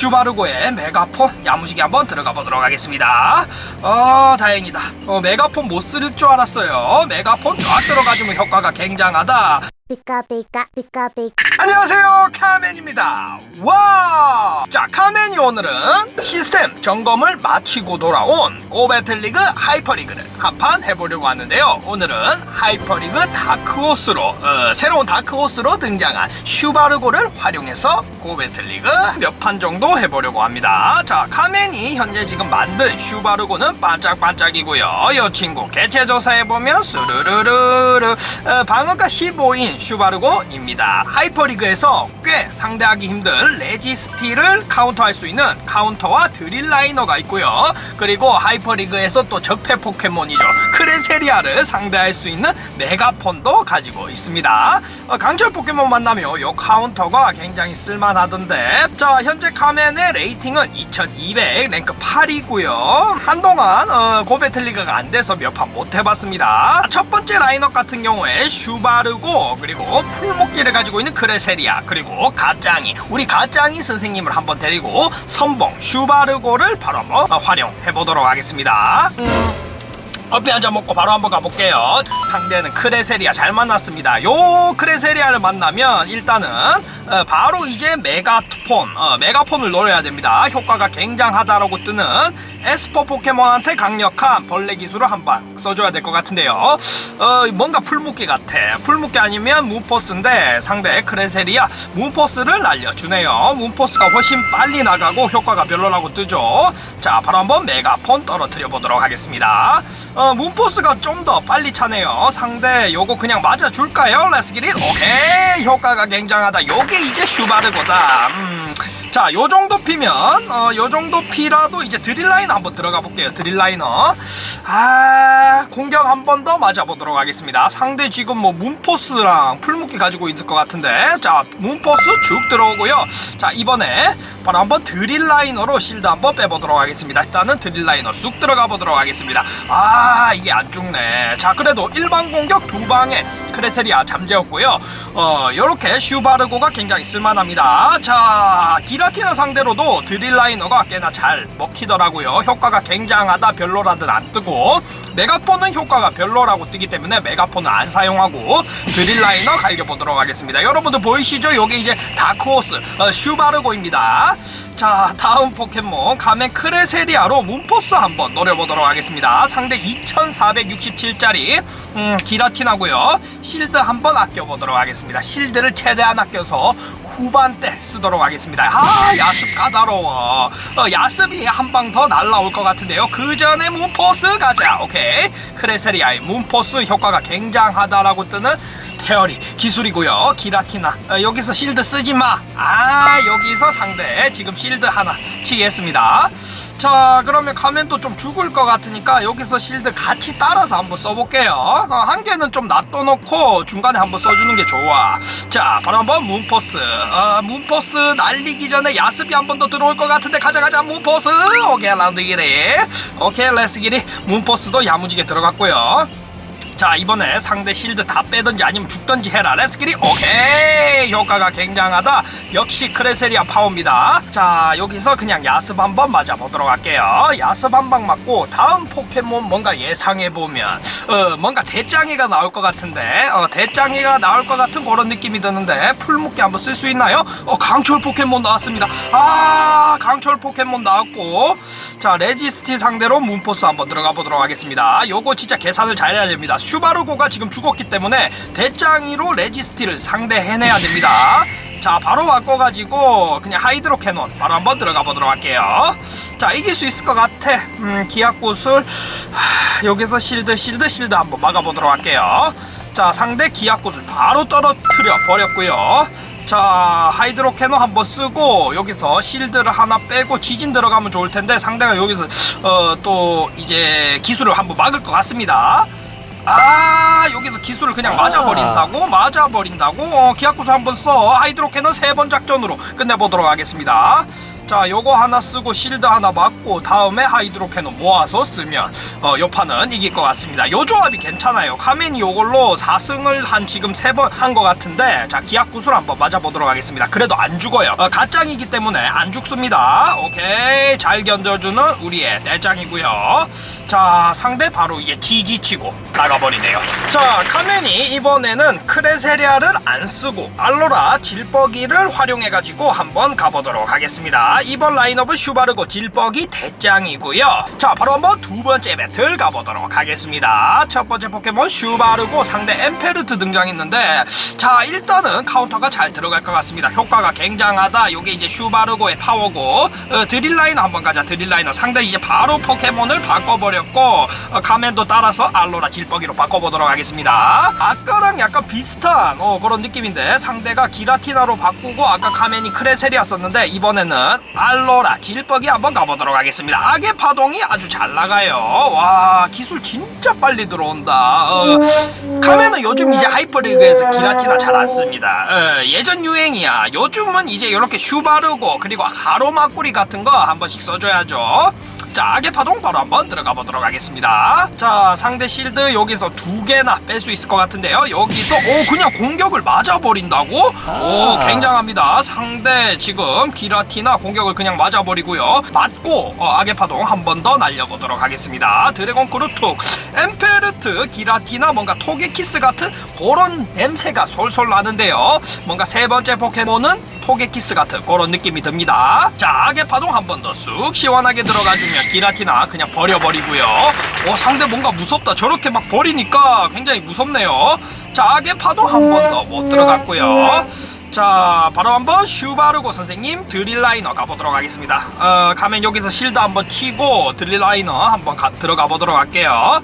슈바르고의 메가폰 야무지게 한번 들어가 보도록 하겠습니다. 어 다행이다. 어, 메가폰 못 쓸 줄 알았어요. 메가폰 쫙 들어가주면 효과가 굉장하다. Pika pika. 안녕하세요 카멘입니다 와! 자 카멘이 오늘은 시스템 점검을 마치고 돌아온 고배틀리그 하이퍼리그를 한판 해보려고 하는데요 오늘은 하이퍼리그 다크호스로 어, 새로운 다크호스로 등장한 슈바르고를 활용해서 고배틀리그 몇 판 정도 해보려고 합니다 자 카멘이 현재 지금 만든 슈바르고는 반짝반짝이고요 이 친구 개체 조사해보면 스르르르르 어, 방어가 15인 슈바르고입니다. 하이퍼리그에서 꽤 상대하기 힘든 레지스티를 카운터할 수 있는 카운터와 드릴 라이너가 있고요. 그리고 하이퍼리그에서 또 적폐 포켓몬이죠 크레세리아를 상대할 수 있는 메가폰도 가지고 있습니다. 어, 강철 포켓몬 만나면 요 카운터가 굉장히 쓸만하던데. 자 현재 카멘의 레이팅은 2200 랭크 8이고요. 한동안 어, 고배틀리그가 안 돼서 몇 판 못 해봤습니다. 첫 번째 라인업 같은 경우에 슈바르고 그리고 풀목기를 가지고 있는 크레세리아 그리고 가짱이 우리 가짱이 선생님을 한번 데리고 선봉 슈바르고를 바로 한번 어, 활용해 보도록 하겠습니다. 음, 커피 한 잔 먹고 바로 한번 가볼게요. 상대는 크레세리아 잘 만났습니다. 요 크레세리아를 만나면 일단은 어, 바로 이제 메가폰, 어, 메가폰을 노려야 됩니다. 효과가 굉장하다라고 뜨는 에스퍼 포켓몬한테 강력한 벌레 기술을 한 방 써줘야 될 것 같은데요. 어, 뭔가 풀무기 같아. 풀무기 아니면 문포스인데 상대 크레세리아 문포스를 날려주네요. 문포스가 훨씬 빨리 나가고 효과가 별로라고 뜨죠. 자, 바로 한번 메가폰 떨어뜨려 보도록 하겠습니다. 어, 문포스가 좀 더 빨리 차네요. 상대 요거 그냥 맞아줄까요? 레스기릿? 오케이. 효과가 굉장하다. 요게 이제 슈바르고다. 음. 자, 요 정도 피면, 어, 요 정도 피라도 이제 드릴 라이너 한번 들어가 볼게요. 드릴 라이너. 아, 공격 한 번 더 맞아보도록 하겠습니다. 상대 지금 뭐 문포스랑 풀무기 가지고 있을 것 같은데. 자, 문포스 쭉 들어오고요. 자, 이번에 바로 한번 드릴 라이너로 실드 한번 빼보도록 하겠습니다. 일단은 드릴 라이너 쑥 들어가 보도록 하겠습니다. 아, 이게 안 죽네. 자, 그래도 일반 공격 두 방에 크레세리아 잠재웠고요. 어, 요렇게 슈바르고가 굉장히 쓸만합니다. 자, 기라 티나 상대로도 드릴 라이너가 꽤나 잘 먹히더라고요. 효과가 굉장하다 별로라든 안 뜨고 메가폰은 효과가 별로라고 뜨기 때문에 메가폰은 안 사용하고 드릴 라이너 갈겨보도록 하겠습니다. 여러분들 보이시죠? 요게 이제 다크호스 어, 슈바르고입니다. 자, 다음 포켓몬 가멘 크레세리아로 문포스 한번 노려보도록 하겠습니다. 상대 2467짜리 음, 기라티나고요. 실드 한번 아껴보도록 하겠습니다. 실드를 최대한 아껴서 후반 때 쓰도록 하겠습니다. 아, 야습 까다로워. 어, 야습이 한 방 더 날라올 것 같은데요. 그 전에 문포스 가자. 오케이. 크레세리아의 문포스 효과가 굉장하다라고 뜨는 페어리 기술이고요. 기라티나 어, 여기서 실드 쓰지 마. 아 여기서 상대 지금 실드 하나 치겠습니다. 자 그러면 가면도 좀 죽을 것 같으니까 여기서 실드 같이 따라서 한번 써볼게요. 어, 한 개는 좀 놔둬놓고 중간에 한번 써주는 게 좋아. 자 바로 한번 문포스. 어, 문포스 날리기 전에 야습이 한 번 더 들어올 것 같은데 가자 가자 문포스. 오케이 라운드 기리. 오케이 레스 기리. 문포스도 야무지게 들어갔고요. 자 이번에 상대 실드 다 빼든지 아니면 죽든지 해라. 레스키리 오케이. 효과가 굉장하다. 역시 크레세리아 파워입니다. 자 여기서 그냥 야습 한번 맞아보도록 할게요. 야습 한 방 맞고 다음 포켓몬 뭔가 예상해보면 어 뭔가 대짱이가 나올 것 같은데 어 대짱이가 나올 것 같은 그런 느낌이 드는데 풀묶기 한번 쓸 수 있나요? 어 강철 포켓몬 나왔습니다. 아 강철 포켓몬 나왔고. 자 레지스티 상대로 문포스 한번 들어가 보도록 하겠습니다. 요거 진짜 계산을 잘해야 됩니다 슈바르고가 지금 죽었기 때문에 대짱이로 레지스티를 상대해내야 됩니다. 자 바로 바꿔가지고 그냥 하이드로 캐논 바로 한번 들어가 보도록 할게요. 자 이길 수 있을 것 같아. 음 기압구슬 하, 여기서 실드 실드 실드 한번 막아보도록 할게요. 자 상대 기압구슬 바로 떨어뜨려 버렸고요. 자 하이드로 캐논 한번 쓰고 여기서 실드를 하나 빼고 지진 들어가면 좋을 텐데 상대가 여기서 어, 또 이제 기술을 한번 막을 것 같습니다. 아 여기서 기술을 그냥 맞아버린다고? 맞아버린다고? 어, 기압구슬 한번 써. 하이드로 캐논 세번 작전으로 끝내보도록 하겠습니다 자 요거 하나 쓰고 실드 하나 맞고 다음에 하이드로 캐논 모아서 쓰면 어, 요 판은 이길 것 같습니다. 요 조합이 괜찮아요. 카멘이 요걸로 4승을 한 지금 세번한 것 같은데 자 기압 구슬 한번 맞아보도록 하겠습니다. 그래도 안 죽어요. 어, 가짱이기 때문에 안 죽습니다. 오케이. 잘 견뎌주는 우리의 떼짱이고요. 자 상대 바로 이제 지지치고 나가버리네요. 자 카멘이 이번에는 크레세리아를 안 쓰고 알로라 질뻐기를 활용해가지고 한번 가보도록 하겠습니다 이번 라인업은 슈바르고 질뻐기 대짱이고요. 자 바로 한번 두 번째 배틀 가보도록 하겠습니다. 첫 번째 포켓몬 슈바르고 상대 엠페르트 등장했는데 자 일단은 카운터가 잘 들어갈 것 같습니다. 효과가 굉장하다. 요게 이제 슈바르고의 파워고. 어, 드릴라이너 한번 가자 드릴라이너. 상대 이제 바로 포켓몬을 바꿔버렸고 어, 가멘도 따라서 알로라 질뻐기로 바꿔보도록 하겠습니다. 아까랑 약간 비슷한 어, 그런 느낌인데 상대가 기라티나로 바꾸고 아까 카멘이 크레세리아 썼는데 이번에는 알로라 질뻐기 한번 가보도록 하겠습니다. 악의 파동이 아주 잘 나가요. 와 기술 진짜 빨리 들어온다. 어, 카멘은 요즘 이제 하이퍼리그에서 기라티나 잘 안 씁니다. 어, 예전 유행이야. 요즘은 이제 이렇게 슈바르고 그리고 가로막구리 같은 거 한 번씩 써줘야죠 자, 악의 파동 바로 한번 들어가 보도록 하겠습니다. 자, 상대 실드 여기서 두 개나 뺄 수 있을 것 같은데요. 여기서 오 그냥 공격을 맞아 버린다고? 오, 굉장합니다. 상대 지금 기라티나 공격을 그냥 맞아 버리고요. 맞고 어, 악의 파동 한 번 더 날려 보도록 하겠습니다. 드래곤 크루툭, 엠페르트, 기라티나 뭔가 토게키스 같은 그런 냄새가 솔솔 나는데요. 뭔가 세 번째 포켓몬은 토게키스 같은 그런 느낌이 듭니다. 자, 악의 파동 한 번 더 쑥 시원하게 들어가주면 기라티나 그냥 버려버리고요. 어, 상대 뭔가 무섭다. 저렇게 막 버리니까 굉장히 무섭네요. 자, 파동 한번 더 못 들어갔고요. 자, 바로 한번 슈바르고 선생님 드릴라이너 가보도록 하겠습니다. 어, 가면 여기서 실드 한번 치고 드릴라이너 한번 가- 들어가 보도록 할게요.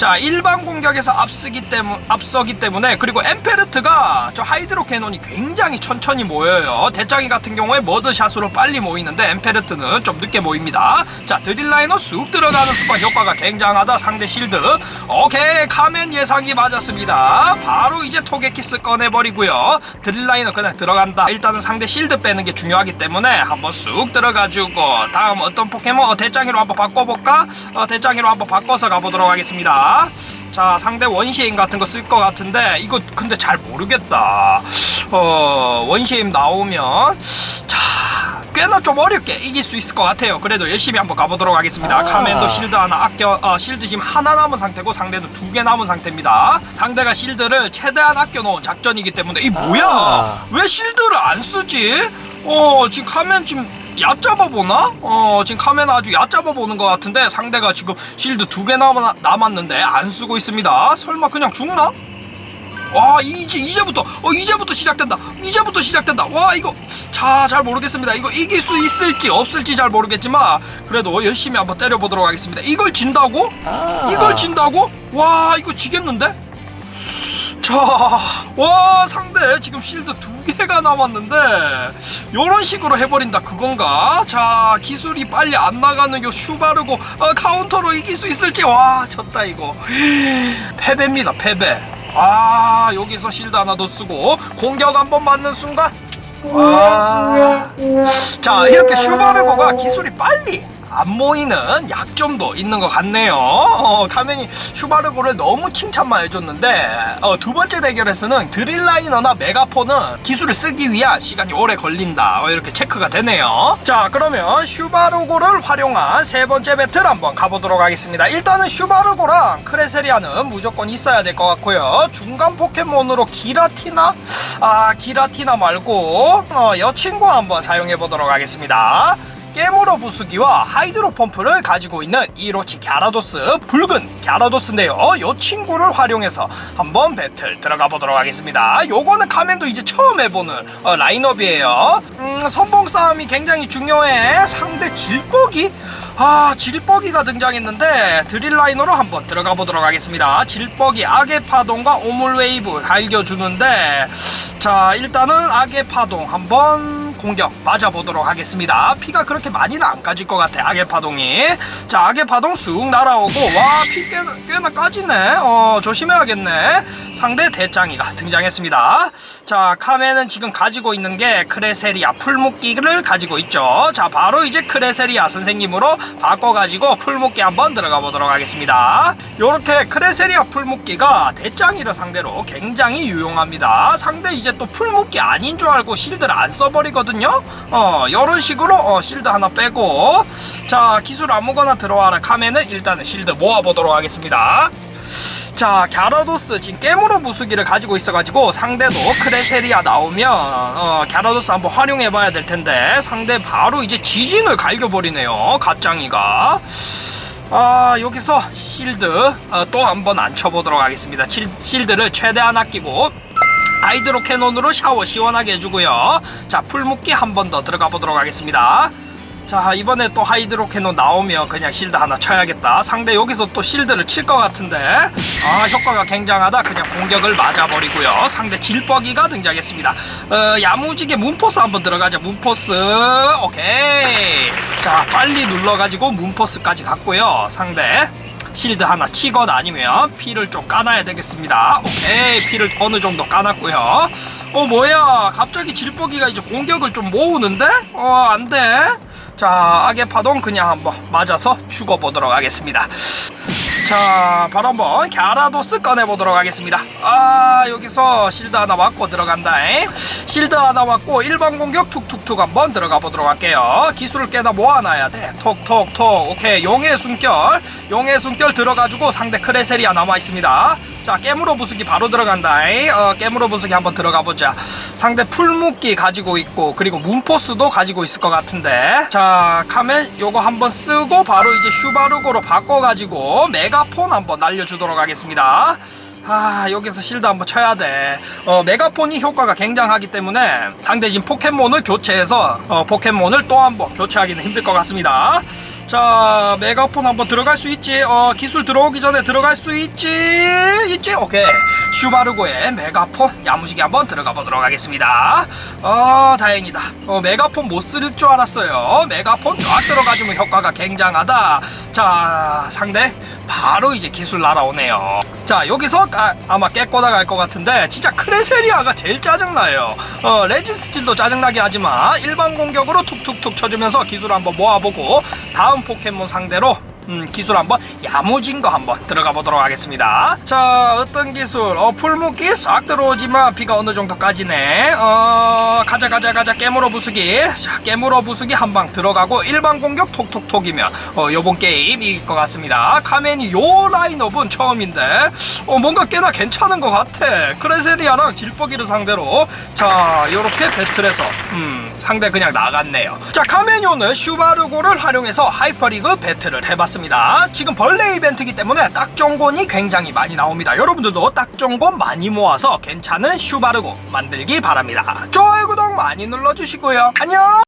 자, 일반 공격에서 앞서기 때문 앞서기 때문에 그리고 엠페르트가 저 하이드로 캐논이 굉장히 천천히 모여요. 대장이 같은 경우에 머드샷으로 빨리 모이는데 엠페르트는 좀 늦게 모입니다. 자, 드릴라이너 쑥 들어가는 습관 효과가 굉장하다. 상대 실드. 오케이, 카멘 예상이 맞았습니다. 바로 이제 토게키스 꺼내버리고요. 드릴라이너 그냥 들어간다. 일단은 상대 실드 빼는 게 중요하기 때문에 한번 쑥 들어가주고 다음 어떤 포켓몬 어, 대장이로 한번 바꿔볼까? 어, 대장이로 한번 바꿔서 가보도록 하겠습니다. 자 상대 원시임 같은 거 쓸 것 같은데 이거 근데 잘 모르겠다. 어 원시임 나오면 자 꽤나 좀 어렵게 이길 수 있을 것 같아요. 그래도 열심히 한번 가보도록 하겠습니다. 아. 카멘도 실드 하나 아껴 어, 실드 지금 하나 남은 상태고 상대는 두 개 남은 상태입니다. 상대가 실드를 최대한 아껴 놓은 작전이기 때문에 이 뭐야? 아. 왜 실드를 안 쓰지? 어 지금 카멘 지금 얕잡아 보나? 어 지금 카메라 아주 얕잡아 보는 것 같은데 상대가 지금 실드 두 개 남았는데 안 쓰고 있습니다. 설마 그냥 죽나? 와 이제 이제부터 어 이제부터 시작된다. 이제부터 시작된다. 와 이거 자 잘 모르겠습니다. 이거 이길 수 있을지 없을지 잘 모르겠지만 그래도 열심히 한번 때려보도록 하겠습니다. 이걸 진다고? 아. 이걸 진다고? 와 이거 지겠는데? 자, 와 상대 지금 실드 두 개가 남았는데 이런 식으로 해버린다 그건가? 자 기술이 빨리 안 나가는 요 슈바르고 어, 카운터로 이길 수 있을지 와 졌다 이거 패배입니다 패배. 아 여기서 실드 하나 더 쓰고 공격 한 번 맞는 순간 와. 자 이렇게 슈바르고가 기술이 빨리 안 모이는 약점도 있는 것 같네요. 어, 카멘이 슈바르고를 너무 칭찬만 해줬는데 어, 두 번째 대결에서는 드릴라이너나 메가폰은 기술을 쓰기 위한 시간이 오래 걸린다. 어, 이렇게 체크가 되네요. 자 그러면 슈바르고를 활용한 세 번째 배틀 한번 가보도록 하겠습니다. 일단은 슈바르고랑 크레세리아는 무조건 있어야 될 것 같고요. 중간 포켓몬으로 기라티나 아 기라티나 말고 어, 여친구 한번 사용해 보도록 하겠습니다. 깨물어 부수기와 하이드로 펌프를 가지고 있는 이로치 갸라도스 붉은 갸라도스인데요. 이 친구를 활용해서 한번 배틀 들어가 보도록 하겠습니다. 요거는 카멘도 이제 처음 해보는 어, 라인업이에요. 음, 선봉 싸움이 굉장히 중요해. 상대 질뻑이 아 질뻑이가 등장했는데 드릴 라이너로 한번 들어가 보도록 하겠습니다. 질뻑이 악의 파동과 오물 웨이브 갈겨주는데 자 일단은 악의 파동 한번 공격 맞아보도록 하겠습니다. 피가 그렇게 많이는 안 까질 것 같아. 악의 파동이. 자, 악의 파동 쑥 날아오고 와, 피 꽤나, 꽤나 까지네. 어, 조심해야겠네. 상대 대짱이가 등장했습니다. 자, 카멘은 지금 가지고 있는 게 크레세리아 풀묶기를 가지고 있죠. 자, 바로 이제 크레세리아 선생님으로 바꿔가지고 풀묶기 한번 들어가 보도록 하겠습니다. 요렇게 크레세리아 풀묶기가 대짱이를 상대로 굉장히 유용합니다. 상대 이제 또 풀묶기 아닌 줄 알고 실드를 안 써버리거든 요. 어, 요런 식으로 어, 실드 하나 빼고 자, 기술 아무거나 들어와라 카멘은 일단은 실드 모아보도록 하겠습니다. 자, 갸라도스 지금 깨무로 무수기를 가지고 있어가지고 상대도 크레세리아 나오면 어, 갸라도스 한번 활용해봐야 될 텐데 상대 바로 이제 지진을 갈겨버리네요. 갓짱이가. 아 여기서 실드 어, 또 한번 안 쳐보도록 하겠습니다. 실, 실드를 최대한 아끼고 하이드로 캐논으로 샤워 시원하게 해주고요. 자 풀묶기 한 번 더 들어가 보도록 하겠습니다. 자 이번에 또 하이드로 캐논 나오면 그냥 실드 하나 쳐야겠다. 상대 여기서 또 실드를 칠 것 같은데. 아 효과가 굉장하다. 그냥 공격을 맞아버리고요. 상대 질뻑이가 등장했습니다. 어, 야무지게 문포스 한번 들어가자. 문포스. 오케이. 자 빨리 눌러가지고 문포스까지 갔고요. 상대 실드 하나 치거나 아니면 피를 좀 까놔야 되겠습니다. 오케이 피를 어느 정도 까놨고요. 어 뭐야 갑자기 질뻑이가 이제 공격을 좀 모으는데 어 안돼. 자 악의 파동 그냥 한번 맞아서 죽어보도록 하겠습니다. 자 바로 한번 갸라도스 꺼내보도록 하겠습니다. 아 여기서 실드 하나 맞고 들어간다. 잉? 실드 하나 맞고 일반 공격 툭툭툭 한번 들어가 보도록 할게요. 기술을 깨다 모아놔야 돼. 톡톡톡 오케이 용의 숨결 용의 숨결 들어가지고 상대 크레세리아 남아 있습니다. 자 깨물어 부수기 바로 들어간다. 잉? 어, 깨물어 부수기 한번 들어가 보자. 상대 풀묶기 가지고 있고 그리고 문포스도 가지고 있을 것 같은데 자 카멘 요거 한번 쓰고 바로 이제 슈바르고로 바꿔가지고 메가폰 한번 날려주도록 하겠습니다. 아 여기서 실드 한번 쳐야 돼. 어, 메가폰이 효과가 굉장하기 때문에 상대진 포켓몬을 교체해서 어, 포켓몬을 또 한번 교체하기는 힘들 것 같습니다. 자 메가폰 한번 들어갈 수 있지? 어 기술 들어오기 전에 들어갈 수 있지? 있지? 오케이. 슈바르고의 메가폰 야무지게 한번 들어가 보도록 하겠습니다. 어 다행이다. 어 메가폰 못 쓸 줄 알았어요. 메가폰 쫙 들어가주면 효과가 굉장하다. 자 상대 바로 이제 기술 날아오네요 자 여기서 아, 아마 깨꼬다 갈 것 같은데 진짜 크레세리아가 제일 짜증나요. 어 레지스틸도 짜증나게 하지만 일반 공격으로 툭툭툭 쳐주면서 기술 한번 모아보고 다음 포켓몬 상대로 음, 기술 한번 야무진 거 한번 들어가 보도록 하겠습니다. 자, 어떤 기술? 어, 풀무기 싹 들어오지만 비가 어느 정도 까지네. 어, 가자, 가자, 가자. 깨물어 부수기. 자, 깨물어 부수기 한 방 들어가고 일반 공격 톡톡톡이면 어, 요번 게임 이길 것 같습니다. 카멘이 요 라인업은 처음인데 어, 뭔가 꽤나 괜찮은 것 같아. 크레세리아랑 질뻑이를 상대로 자, 요렇게 배틀해서 음, 상대 그냥 나갔네요. 자, 카멘요는 슈바르고를 활용해서 하이퍼리그 배틀을 해봤 습니다. 지금 벌레 이벤트이기 때문에 딱정곤이 굉장히 많이 나옵니다. 여러분들도 딱정곤 많이 모아서 괜찮은 슈바르고 만들기 바랍니다. 좋아요, 구독 많이 눌러주시고요. 안녕!